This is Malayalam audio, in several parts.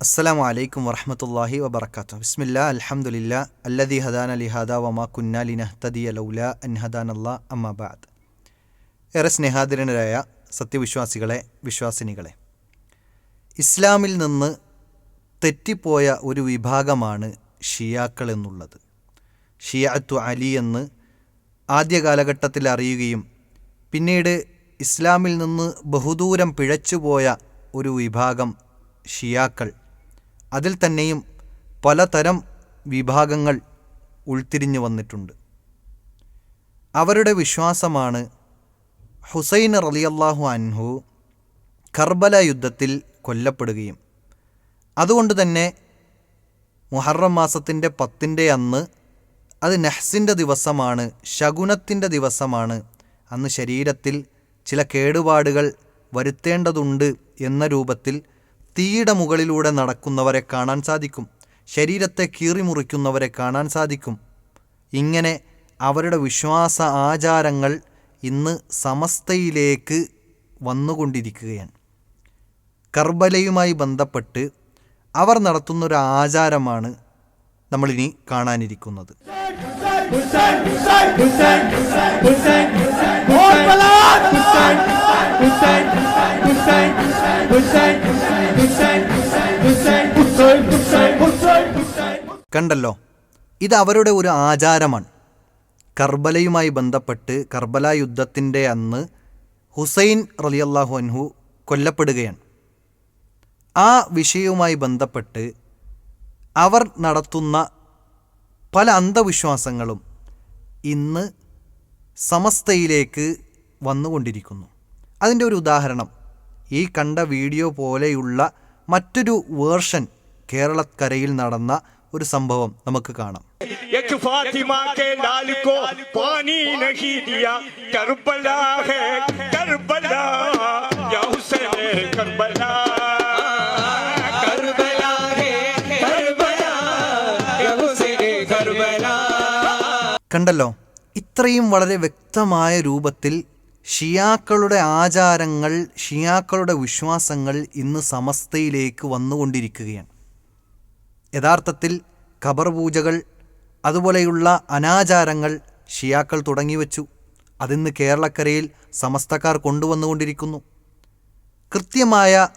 അസ്സലാമു അലൈക്കും വറഹമത്തല്ലാഹി വബർക്കാത്തു ബിസ്മില്ല അലഹമുല്ല അല്ലദി ഹദാന ലിഹാദ വമാ കുന്ന ലിനഹ്തദി അലൗല അൻ അല്ലാ അമ്മാബാദ് ഏറെ സ്നേഹാദരനരായ സത്യവിശ്വാസികളെ വിശ്വാസിനികളെ ഇസ്ലാമിൽ നിന്ന് തെറ്റിപ്പോയ ഒരു വിഭാഗമാണ് ഷിയാക്കൾ എന്നുള്ളത്. ഷിയാത്തു അലി എന്ന് ആദ്യ കാലഘട്ടത്തിൽ അറിയുകയും പിന്നീട് ഇസ്ലാമിൽ നിന്ന് ബഹുദൂരം പിഴച്ചുപോയ ഒരു വിഭാഗം ഷിയാക്കൾ അതിൽ തന്നെയും പലതരം വിഭാഗങ്ങൾ ഉൾത്തിരിഞ്ഞു വന്നിട്ടുണ്ട്. അവരുടെ വിശ്വാസമാണ് ഹുസൈൻ റലിയല്ലാഹു അൻഹു കർബല യുദ്ധത്തിൽ കൊല്ലപ്പെടുകയും അതുകൊണ്ട് തന്നെ മുഹറം മാസത്തിന്റെ പത്തിന്റെ അന്ന് അത് നെഹ്സിന്റെ ദിവസമാണ് ശകുനത്തിന്റെ ദിവസമാണ് അന്ന് ശരീരത്തിൽ ചില കേടുപാടുകൾ വരുത്തേണ്ടതുണ്ട് എന്ന രൂപത്തിൽ തീയുടെ മുകളിലൂടെ നടക്കുന്നവരെ കാണാൻ സാധിക്കും ശരീരത്തെ കീറിമുറിക്കുന്നവരെ കാണാൻ സാധിക്കും ഇങ്ങനെ അവരുടെ വിശ്വാസ ആചാരങ്ങൾ ഇന്ന് സമസ്തയിലേക്ക് വന്നുകൊണ്ടിരിക്കുകയാണ് കർബലയുമായി ബന്ധപ്പെട്ട് അവർ നടത്തുന്നൊരു ആചാരമാണ് നമ്മളിനി കാണാനിരിക്കുന്നത് Hussein, കണ്ടല്ലോ ഇത് അവരുടെ ഒരു ആചാരമാണ്. കർബലയുമായി ബന്ധപ്പെട്ട് കർബല യുദ്ധത്തിന്റെ അന്ന് ഹുസൈൻ റലിയല്ലാഹു അൻഹു കൊല്ലപ്പെടുകയാണ്. ആ വിഷയവുമായി ബന്ധപ്പെട്ട് അവർ നടത്തുന്ന പല അന്ധവിശ്വാസങ്ങളും ഇന്ന് സമസ്തയിലേക്ക് വന്നുകൊണ്ടിരിക്കുന്നു. അതിന്റെ ഒരു ഉദാഹരണം ഈ കണ്ട വീഡിയോ പോലെയുള്ള മറ്റൊരു വേർഷൻ കേരളക്കരയിൽ നടന്ന ഒരു സംഭവം നമുക്ക് കാണാം. കണ്ടല്ലോ ഇത്രയും വളരെ വ്യക്തമായ രൂപത്തിൽ ഷിയാക്കളുടെ ആചാരങ്ങൾ ഷിയാക്കളുടെ വിശ്വാസങ്ങൾ ഇന്ന് സമസ്തയിലേക്ക് വന്നുകൊണ്ടിരിക്കുകയാണ്. യഥാർത്ഥത്തിൽ ഖബർ പൂജകൾ അതുപോലെയുള്ള അനാചാരങ്ങൾ ഷിയാക്കൾ തുടങ്ങിവെച്ചു. അതിന്ന് കേരളക്കരയിൽ സമസ്തക്കാർ കൊണ്ടുവന്നുകൊണ്ടിരിക്കുന്നു. കൃത്യമായ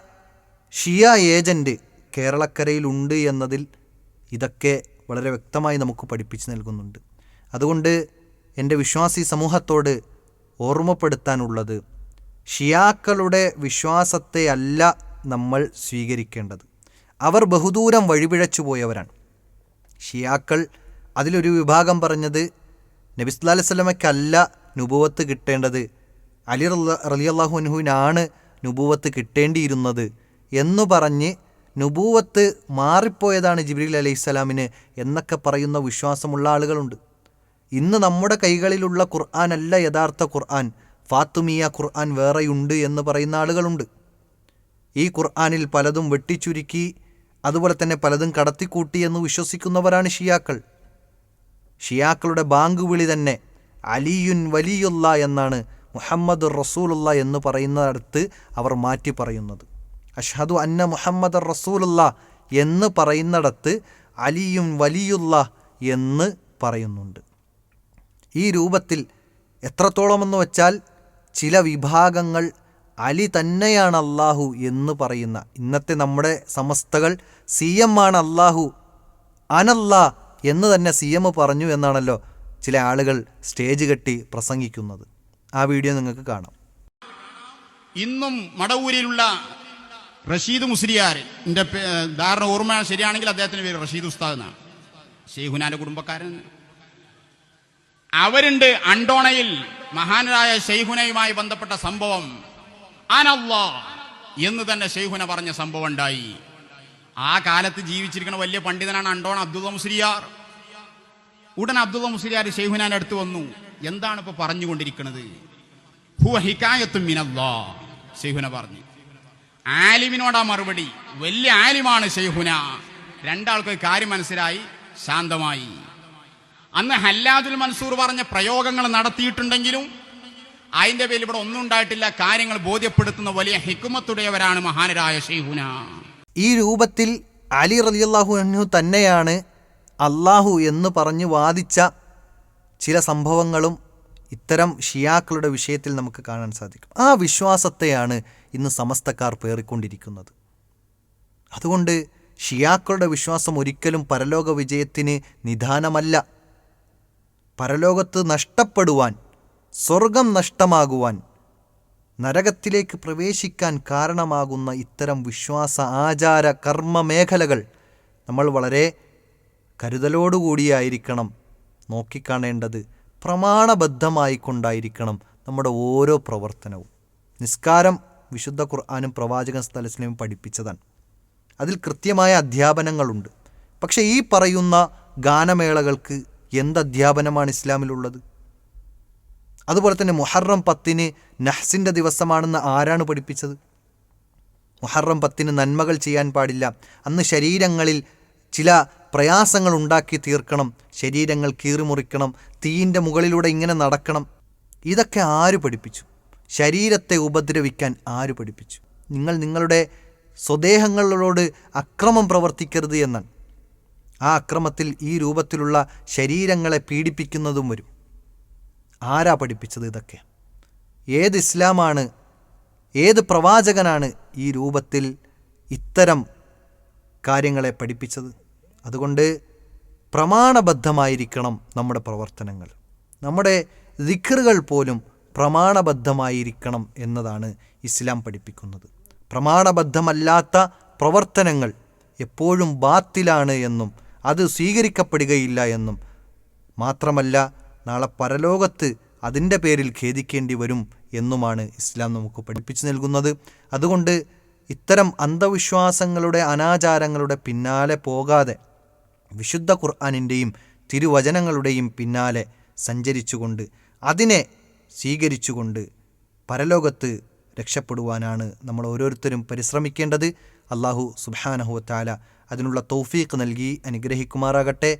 ഷിയ ഏജന്റ് കേരളക്കരയിലുണ്ട് എന്നതിൽ ഇതൊക്കെ വളരെ വ്യക്തമായി നമുക്ക് പഠിപ്പിച്ചു നൽകുന്നുണ്ട്. അതുകൊണ്ട് എന്റെ വിശ്വാസി സമൂഹത്തോട് ഓർമ്മപ്പെടുത്താനുള്ളത് ഷിയാക്കളുടെ വിശ്വാസത്തെ അല്ല നമ്മൾ സ്വീകരിക്കേണ്ടത്. അവർ ബഹുദൂരം വഴിപിഴച്ചു പോയവരാണ് ഷിയാക്കൾ അതിലൊരു വിഭാഗം പറഞ്ഞത് നബിസ്ലാ അലൈവല്ലമയ്ക്കല്ല നുബുവത്ത് കിട്ടേണ്ടത് അലി റലിയല്ലാഹു അൻഹുവിനാണ് നുബുവത്ത് കിട്ടേണ്ടിയിരുന്നത് എന്നു പറഞ്ഞ് നുപൂവത്ത് മാറിപ്പോയതാണ് ജിബ്രീൽ അലൈഹിസ്സലാമിന് എന്നൊക്കെ പറയുന്ന വിശ്വാസമുള്ള ആളുകളുണ്ട്. ഇന്ന് നമ്മുടെ കൈകളിലുള്ള ഖുർആൻ അല്ല യഥാർത്ഥ ഖുർആൻ ഫാത്തുമിയ ഖുർആൻ വേറെയുണ്ട് എന്ന് പറയുന്ന ആളുകളുണ്ട്. ഈ ഖുർആനിൽ പലതും വെട്ടിച്ചുരുക്കി അതുപോലെ തന്നെ പലതും കടത്തിക്കൂട്ടി എന്ന് വിശ്വസിക്കുന്നവരാണ് ഷിയാക്കൾ. ഷിയാക്കളുടെ ബാങ്ക് വിളി തന്നെ അലിയുൻ വലിയുള്ള എന്നാണ് മുഹമ്മദ് റസൂലുള്ള എന്ന് പറയുന്നിടത്ത് അവർ മാറ്റി പറയുന്നത്. അഷ്ഹദു അന്ന മുഹമ്മദ് റസൂലുള്ള എന്ന് പറയുന്നിടത്ത് അലിയും വലിയുള്ള എന്ന് പറയുന്നുണ്ട്. ഈ രൂപത്തിൽ എത്രത്തോളമെന്ന് വച്ചാൽ ചില വിഭാഗങ്ങൾ അലി തന്നെയാണ് അള്ളാഹു എന്ന് പറയുന്ന. ഇന്നത്തെ നമ്മുടെ സമസ്തകൾ സി എം ആണ് അള്ളാഹു അനല്ലാ എന്ന് തന്നെ സി എം പറഞ്ഞു എന്നാണല്ലോ ചില ആളുകൾ സ്റ്റേജ് കെട്ടി പ്രസംഗിക്കുന്നത്. ആ വീഡിയോ നിങ്ങൾക്ക് കാണാം. ഇന്നും മടവൂരിലുള്ള റഷീദ് മുസ്ലിയാർ എന്റെ ധാരണ ഓർമ്മ ശരിയാണെങ്കിൽ അദ്ദേഹത്തിന്റെ പേര് റഷീദ് ഉസ്താദ് എന്നാണ് ഷെയ്ഹുനാന്റെ കുടുംബക്കാരൻ. അവരുണ്ട് അണ്ടോണയിൽ മഹാനരായ ഷെയ്ഹുനയുമായി ബന്ധപ്പെട്ട സംഭവം. എന്ന് തന്നെ ഷെയ്ഹുന പറഞ്ഞ സംഭവം ഉണ്ടായി. ആ കാലത്ത് ജീവിച്ചിരിക്കുന്ന വലിയ പണ്ഡിതനാണ് അണ്ടോൺ അബ്ദുള്ള മുസ്ലിയാർ. ഉടൻ അബ്ദുള്ള മുസ്ലിയാർ ഷെയ്ഹുനാന്റെ അടുത്ത് വന്നു. എന്താണ് ഇപ്പൊ പറഞ്ഞുകൊണ്ടിരിക്കുന്നത് ഹുവ ഷെയ്ഖുന പറഞ്ഞു. ആലിമിനോടാ മറുപടി. വലിയ ആലിമാണ് ഷെയ്ഹുന രണ്ടാൾക്ക് കാര്യം മനസ്സിലായി ശാന്തമായി. അന്ന് ഹല്ലാദുൽ മൻസൂർ പറഞ്ഞ പ്രയോഗങ്ങൾ നടത്തിയിട്ടുണ്ടെങ്കിലും അതിന്റെ പേരിൽ ഇവിടെ ഒന്നും ഉണ്ടായിട്ടില്ല. കാര്യങ്ങൾ ബോധ്യപ്പെടുത്തുന്ന വലിയ ഹിക്കുമത്തുടയവരാണ് മഹാനരായ ഷെയ്ഹുന ഈ രൂപത്തിൽ അലി റലിയല്ലാഹു അൻഹു തന്നെയാണ് അള്ളാഹു എന്ന് പറഞ്ഞു വാദിച്ച ചില സംഭവങ്ങളും ഇത്തരം ഷിയാക്കളുടെ വിഷയത്തിൽ നമുക്ക് കാണാൻ സാധിക്കും. ആ വിശ്വാസത്തെയാണ് ഇന്ന് സമസ്തക്കാർ പേറിക്കൊണ്ടിരിക്കുന്നത്. അതുകൊണ്ട് ഷിയാക്കളുടെ വിശ്വാസം ഒരിക്കലും പരലോക വിജയത്തിന് നിദാനമല്ല. പരലോകത്ത് നഷ്ടപ്പെടുവാൻ സ്വർഗം നഷ്ടമാകുവാൻ നരകത്തിലേക്ക് പ്രവേശിക്കാൻ കാരണമാകുന്ന ഇത്തരം വിശ്വാസ ആചാര കർമ്മ മേഖലകൾ നമ്മൾ വളരെ കരുതലോടുകൂടിയായിരിക്കണം നോക്കിക്കാണേണ്ടത്. പ്രമാണബദ്ധമായി കൊണ്ടായിരിക്കണം നമ്മുടെ ഓരോ പ്രവർത്തനവും. നിസ്കാരം വിശുദ്ധ ഖുർആാനും പ്രവാചകൻ സ്ഥലസ്ലയും പഠിപ്പിച്ചതാണ്. അതിൽ കൃത്യമായ അധ്യാപനങ്ങളുണ്ട്. പക്ഷേ ഈ പറയുന്ന ഗാനമേളകൾക്ക് എന്ത് അധ്യാപനമാണ് ഇസ്ലാമിലുള്ളത്? അതുപോലെ തന്നെ മുഹറം പത്തിന് നഹ്സിന്റെ ദിവസമാണെന്ന് ആരാണ് പഠിപ്പിച്ചത്? മുഹറം പത്തിന് നന്മകൾ ചെയ്യാൻ പാടില്ല. അന്ന് ശരീരങ്ങളിൽ ചില പ്രയാസങ്ങൾ ഉണ്ടാക്കി തീർക്കണം. ശരീരങ്ങൾ കീറിമുറിക്കണം. തീയിന്റെ മുകളിലൂടെ ഇങ്ങനെ നടക്കണം. ഇതൊക്കെ ആര് പഠിപ്പിച്ചു? ശരീരത്തെ ഉപദ്രവിക്കാൻ ആര് പഠിപ്പിച്ചു? നിങ്ങൾ നിങ്ങളുടെ സ്വദേഹങ്ങളോട് അക്രമം പ്രവർത്തിക്കരുത് എന്നാണ്. ആ അക്രമത്തിൽ ഈ രൂപത്തിലുള്ള ശരീരങ്ങളെ പീഡിപ്പിക്കുന്നതും വരും. ആരാ പഠിപ്പിച്ചത് ഇതൊക്കെ? ഏത് ഇസ്ലാമാണ് ഏത് പ്രവാചകനാണ് ഈ രൂപത്തിൽ ഇത്തരം കാര്യങ്ങളെ പഠിപ്പിച്ചത്? അതുകൊണ്ട് പ്രമാണബദ്ധമായിരിക്കണം നമ്മുടെ പ്രവർത്തനങ്ങൾ. നമ്മുടെ ദിഖറുകൾ പോലും പ്രമാണബദ്ധമായിരിക്കണം എന്നതാണ് ഇസ്ലാം പഠിപ്പിക്കുന്നത്. പ്രമാണബദ്ധമല്ലാത്ത പ്രവർത്തനങ്ങൾ എപ്പോഴും ബാത്തിലാണ് എന്നും അത് സ്വീകരിക്കപ്പെടുകയില്ല എന്നും മാത്രമല്ല നാളെ പരലോകത്ത് അതിന്റെ പേരിൽ ഖേദിക്കേണ്ടി വരും എന്നുമാണ് ഇസ്ലാം നമുക്ക് പഠിപ്പിച്ചു നൽകുന്നത്. അതുകൊണ്ട് ഇത്തരം അന്ധവിശ്വാസങ്ങളുടെ അനാചാരങ്ങളുടെ പിന്നാലെ പോകാതെ വിശുദ്ധ ഖുർആാനിന്റെയും തിരുവചനങ്ങളുടെയും പിന്നാലെ സഞ്ചരിച്ചുകൊണ്ട് അതിനെ സ്വീകരിച്ചുകൊണ്ട് പരലോകത്ത് രക്ഷപ്പെടുവാനാണ് നമ്മൾ ഓരോരുത്തരും പരിശ്രമിക്കേണ്ടത്. അള്ളാഹു സുബാനഹുവത്താല അതിനുള്ള തൗഫീഖ് നൽകി അനുഗ്രഹിക്കുമാറാകട്ടെ.